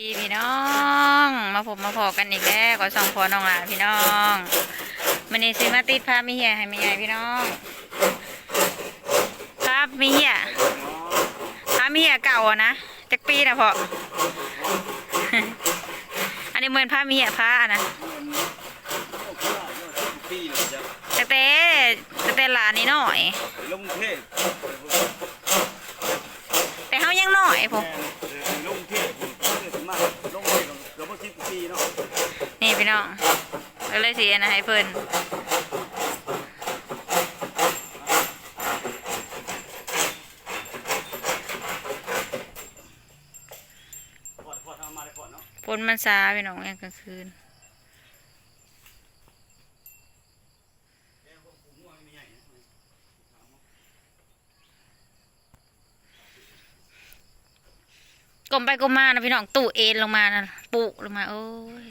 ดีพี่น้อง มาพบมาพอกันอีกแล้วก็สองพอน้องหลานพี่น้องมันนี้ซื้อมาติดภาพมีเหียให้มีใหญ่พี่น้องภาพมีเหียภาพมีเหียเก่าอะนะจักปีนะพออันนี้เหมือนภาพมีเหียผ้าอะนะปีเลยจะแต่แต่แต่แต่หลานนี่น้อยลงเทพแต่เขายังน้อยผม ลงเทพถึงมากลงเทพเราไม่คิดปีเนาะ นี่ พี่น้องก็เลยสีนะให้เพิ่นพอดพอดทำมาได้พอดเนาะฝนมันซาพี่น้องยังกลางคืนกลมไปกลมมานะพี่น้องตู้เอ็นลงมานะปุลงมาโอ้ย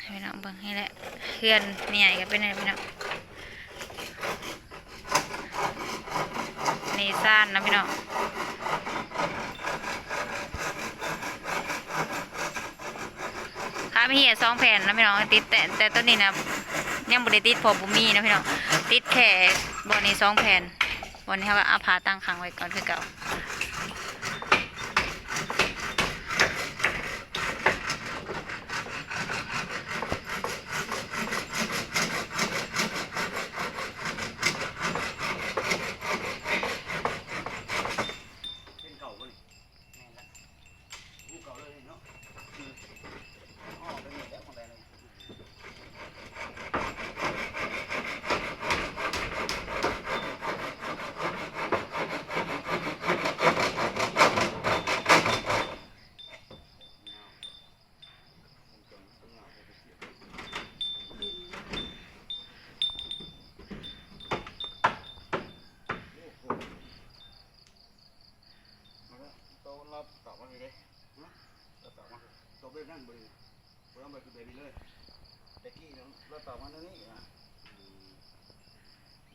ให้พี่น้อง เบิ่งให้แหละเพื่อนนี่ใหญ่กันเป็นไงพี่น้องนี่ซ่านนะพี่น้องค่ะพี่เหียสองแผ่นนะพี่น้องติดแต่แต่ต้นนี้นะยังบริติดพอบุมีนะพี่น้องติดแค่บนนี้สองแผ่นบนนี้เขาก็เอาผาตั้งขังไว้ก่อนคือเก่า เป็นเก่าเลยผู้เก่าเลยเนาะอ๋อเป็นแบบของแบรนด์เลย โตเราตอบมาเลยเราตอบมาตอบแบบนั่นบริบริบริคือแบบนี้เลยแต่กี้เราตอบมาตรงนี้นะ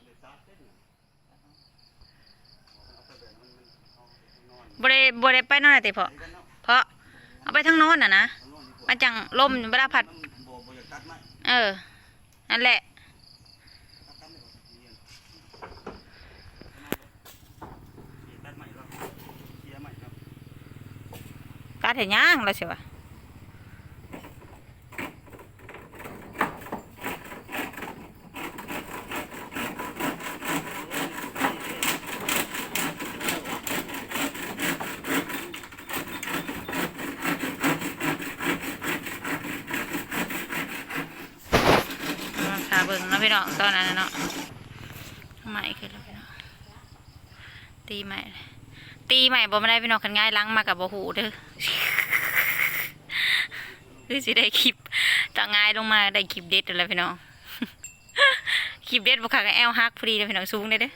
เลยตาเต้นนะเอาไปแบบมันมันเอานอนบริบริไปนอนอะไรพอกันเนาะเพราะเอาไปทั้งโน้นน่ะนะนอนดีกว่ามันจังลมเวลาผัดมันบ่บ่อยากตัดไม้เออ นั่นแหละ ตัดตัดไม่ออกเรียนตัดไม้แล้วเคลียร์ไม้ครับ กาเถย่างแล้วสิวะมาขาเบิ่งนะพี่น้องตอนนั้นเนาะใหม่ขึ้นแล้วพี่น้องตีใหม่ตีใหม่บ่ไม่ได้พี่น้องคันง่ายล้างมากับบ่หูเด้อ คือสิได้คลิปต่างง่ายลงมาได้คลิปเด็ดแล้วพี่น้องคลิปเด็ดบ่คักแอลฮักพอดีเลยพี่น้องสูงได้เด้อ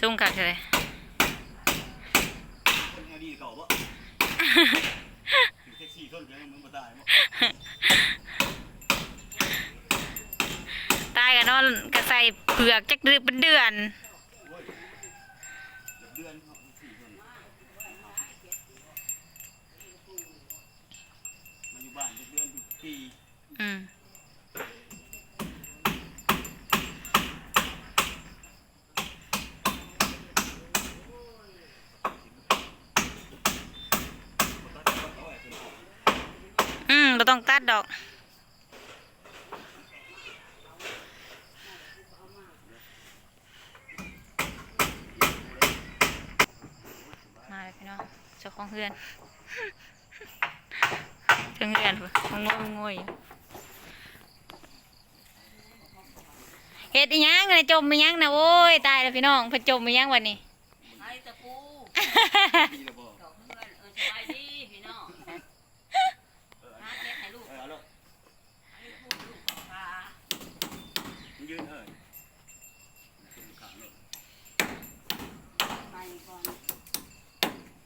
สูงคักเลยเป็นไงดีเก่าปะแท็กซี่ต้นยังมึงมายตายกันนอนก็ใส่เผือกจักเดือนเป็นเดือนเดือนมาอยู่บ้านเดือนปี อืมอืมบ่ต้องตัดดอกมาเลยพี่น้องเจ้าของเฮือนเจ้าเฮือนพุ่นงงงง เฮ็ดอีหยังนะจมอีหยังนะโอ้ยตายแล้วพี่น้องเพนจมอีหยังวันนี้ไอ้ตะปูปีละบ่เก่าเพื่อนเออสบายดีพี่น้องหาเก็บให้ลูกเออเอาแล้วให้พูดลูกกับปลายืนเออข้างเลยไปก่อน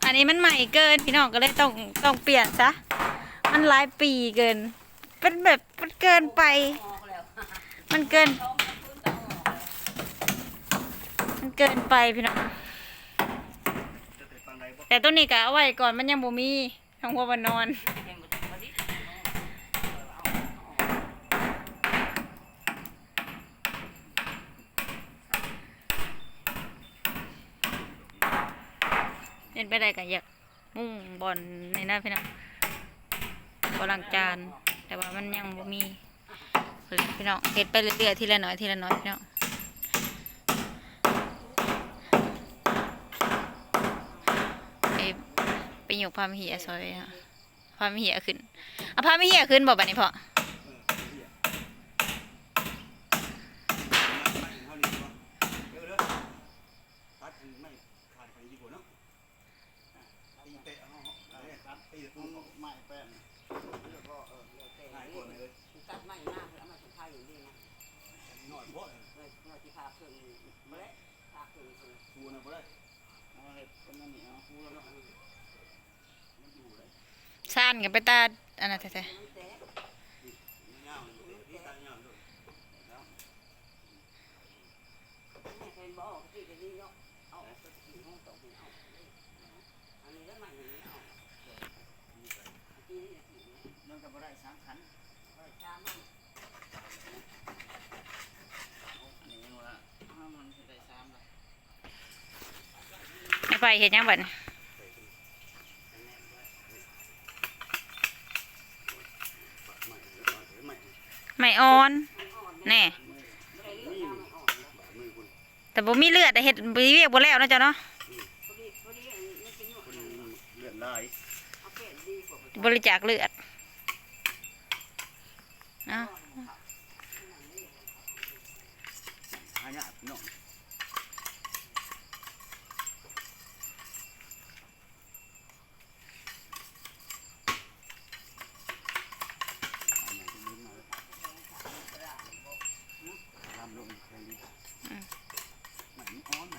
อันนี้มันใหม่เกินพี่น้องก็เลยต้องต้องเปลี่ยนซะมันหลายปีเกินเป็นแบบมันเกิกินไป ออกแล้วมันเกิน ท้องมันพื้นจะออกแล้ว มัน เกินไปพี่น้องแต่ต่ตัวนี้ก็เอาไว้ก่อนมันยังบ่มีทั้งหัววันนอนเล่นไปได้ก็อยากมุ่งบอลในนั้นพี่น้องบอลลังจานแต่ว่ามันยังบ่มีพี่น้องเฮ็ดไปเรื่อยๆทีละน้อยทีละน้อยพี่น้องไปไป ยกพามีเหียซอยฮะพามีเหียขึ้นเอาพามีเหียขึ้นบ่บัดนี้พอเอาเท่านี้บ่เดี๋ยวเด้อตัดนี้พออแล้วเตะให้ก่อนเลยตัดไม้หน้าเพื่อเอามาสุดท้ายอย่างนี้นะหน่อยบ่เลยเพื่อที่พาเครื่องมาแล้วพาเครื่องคือฟูนะบ่ได้เอาเฮ็ดคนนั้นนี่เอาฟูแล้วเนาะ ซ่านกันไปตาอันนั้นแท้มันแตกยาวอยู่ที่ตายาวด้วยแล้วแม่เคยบอกที่จะนี่เนาะเอาไปที่ห้องตกนี่เอาอันนี้แล้วใหม่อย่างนี้เอาที่นี่เนี่ยนั่นก็บ่ได้สามขันเอาไปช้ามันอันนี้ว่าถ้ามันสิได้สามละ ๆไม่ไปเฮ็ดหยังบัดนี้ ไม่ไม่ ไม่อ่อน แน่ไม่ได้เลือกเอาไม่ออกแล้วบาดมือคุณแต่บ่มีเลือดแต่เห็ดบีเวียกบ่แล้วเนะเจ้าเนาะเลือดลายบริจาคเลือดเนาะ ทำลงแค่นี้ไหนอ้อนไหน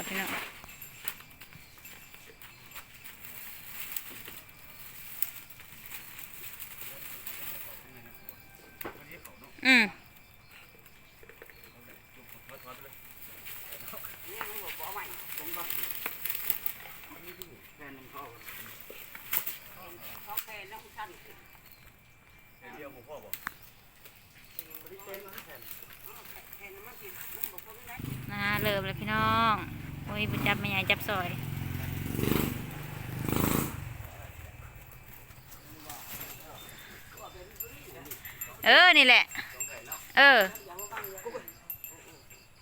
ขาไม่ได้นะเริ่มเลยพี่น้อง อ้ยบุจับไม่ใหญ่จับซอยเออ นี่แหละ เออ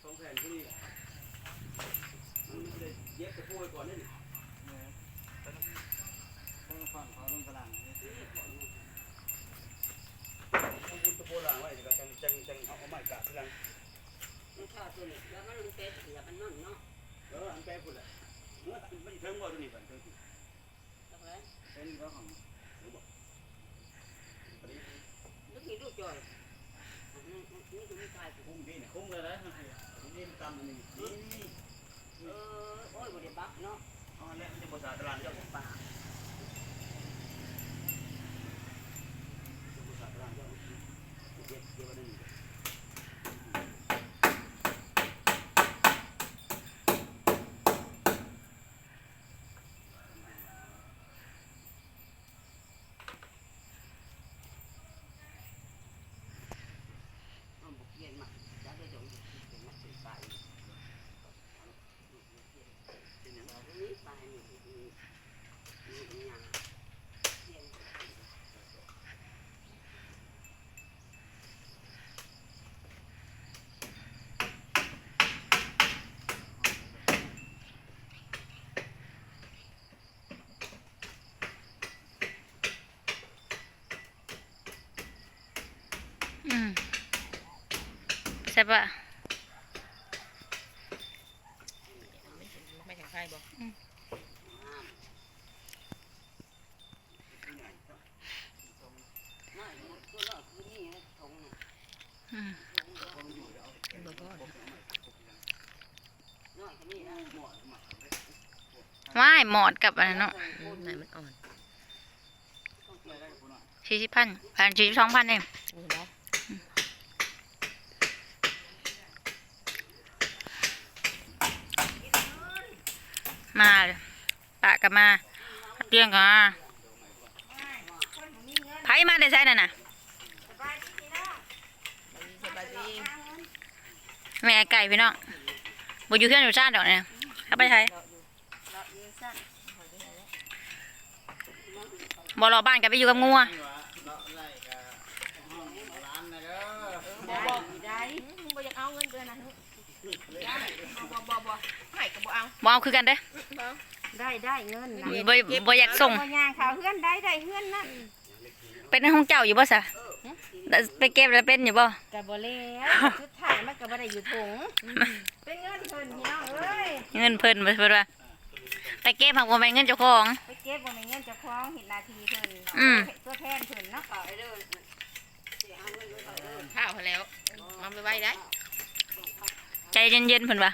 สองแฟนที่นี่มันไม้กระเดี๋ยวจังจังเอาไม้กาดทีหลังมันชอบตัวนี้แล้วมันเตะเสียมันนั่นเนาะ เอออันแปพุ่นละเออมันเทิงบ่ตัวนี้บัดเทิงแล้วก็เป็นก็ของหรือบ่นึกนี่ลูกจอยนี่นี่คือมีตายคุ้มดีนี่ยคุ้มเลยนะคุ้มดีตามนี่นี่นี่เออโอ้ยบริบักเนาะอ๋อแล้วมันจะภาษาตลาดเจ้าของป่าษาตลาดเจ้าเย็บเย็บอะไรนี่ มันบุกเย็นมาจะได้จงเป็นมาสื่อสารนี่ตายนี่นี่ ช่ ปะไม่ถึงใครบอกไม่ตัวละคือนี่ทงอืมบ่พอน้อยนี่นะหมดว่ายหมอดกับอะไรเนาะไหนมันอ่อนสี่สิบพันพันสี่สิบสองพันเอง นี่ได้ มาปะกับมาเตียงกับมาไผมาได้ใช่น่ะนะแม่ไก่พี่น้องบ่อยู่เพื่อนอยู่ชาติดอกเนี่ยเข้าไปใช้บ่รอบ้านกันไปอยู่กับงัวบ่บอกได้บ่อยากเอาเงินเดือนนะบ่บ่บ่ ให้ก็บ่เอาบ่เอาคือกันเด้อได้ได้เงินนะบ่บ่อยากส่งบ่ย่างเขาเฮือนได้ได้เฮือนนั่นเป็นห้องเจ้าอยู่บ่ซะไปเก็บแล้วเป็นอยู่บ่ก็บ่แล้วสุดท้ายมันก็บ่ได้อยู่ถุงเป็นเงินเพิ่นพี่น้องเอ้ยเงินเพิ่นบ่เพิ่นว่าไปเก็บหักบ่แม่นเงินเจ้าของไปเก็บบ่แม่นเงินเจ้าของเห็นหน้าที่เพิ่นอืมตัวแทนเพิ่นเนาะเอาเด้อข้าวแล้วมาไปไว้ได้ใจเย็นๆเพิ่นว่า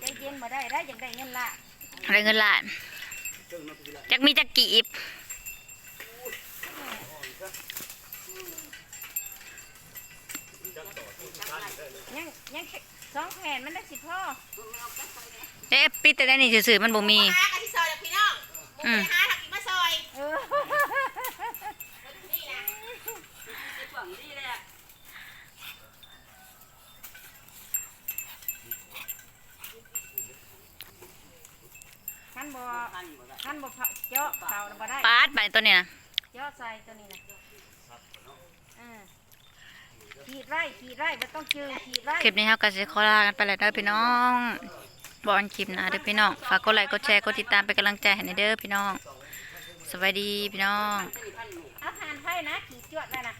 ใจเย็นบ่ได้ได้จังได้เงินละได้เงินล้านจักมีจักกีบยังยังสองแผ่นมันได้สิพ่อเอ๊ะปิดแต่ได้นี่ซื่อๆมันบ่มีหากันที่ซอยแล้วพี่น้องบุกอืไปม หาทักกินมาซอย เออ นี่นะ ฝั่งนี้แหละ ขั้ นบ่ขั้นบ่พะเจาะเข่าน่ะบ่ได้ปาดไปตัวนี้นะเจาะใส่ตัวนี้นะเออขีดไร่ขีดไร่บ่ต้องจืดขีดไร่คลิปนี้เฮาก็สิขอลากันไปแล้วเด้อพี่น้องบ่อันคลิปหน้าเด้อพี่น้องฝากกดไลค์กดแชร์กดติดตามเป็นกำลังใจให้หน่อยเด้อพี่น้องสวัสดีพี่น้องเอาทานไผ่นะขีดจวดได้นะ